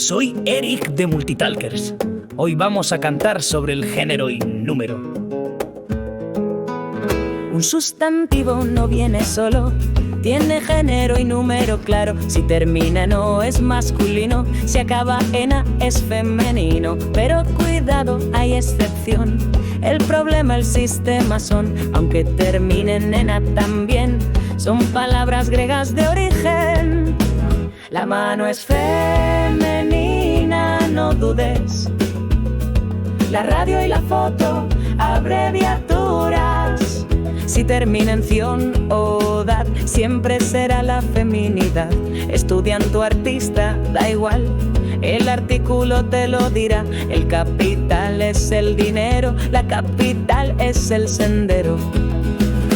soy Eric de Multitalkers. Hoy vamos a cantar sobre el género y número. Un sustantivo no viene solo, tiene género y número claro. Si termina no es masculino, si acaba en A es femenino. Pero cuidado, hay excepción. El problema, el sistema son, aunque terminen en A también, son palabras griegas de origen. La mano es femenina, no dudes. La radio y la foto, abreviaturas. Si termina en ción o dad, siempre será la feminidad. Estudiante o artista, da igual. El artículo te lo dirá. El capital es el dinero, la capital es el sendero.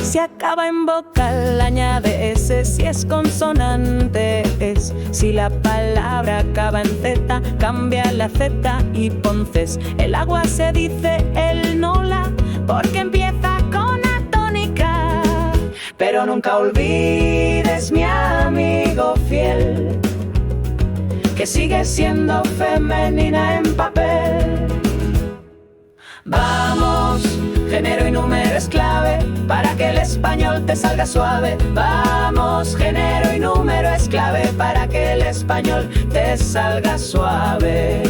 Si acaba en vocal, añade Si es consonante, es. Si la palabra acaba en Z, cambia la Z y ponces. El agua se dice el nola porque empieza con atónica. Pero nunca olvides, mi amigo fiel, que sigue siendo femenina en papel. Vamos, género y número es clave para que el español te salga suave. Vamos, para que el español te salga suave.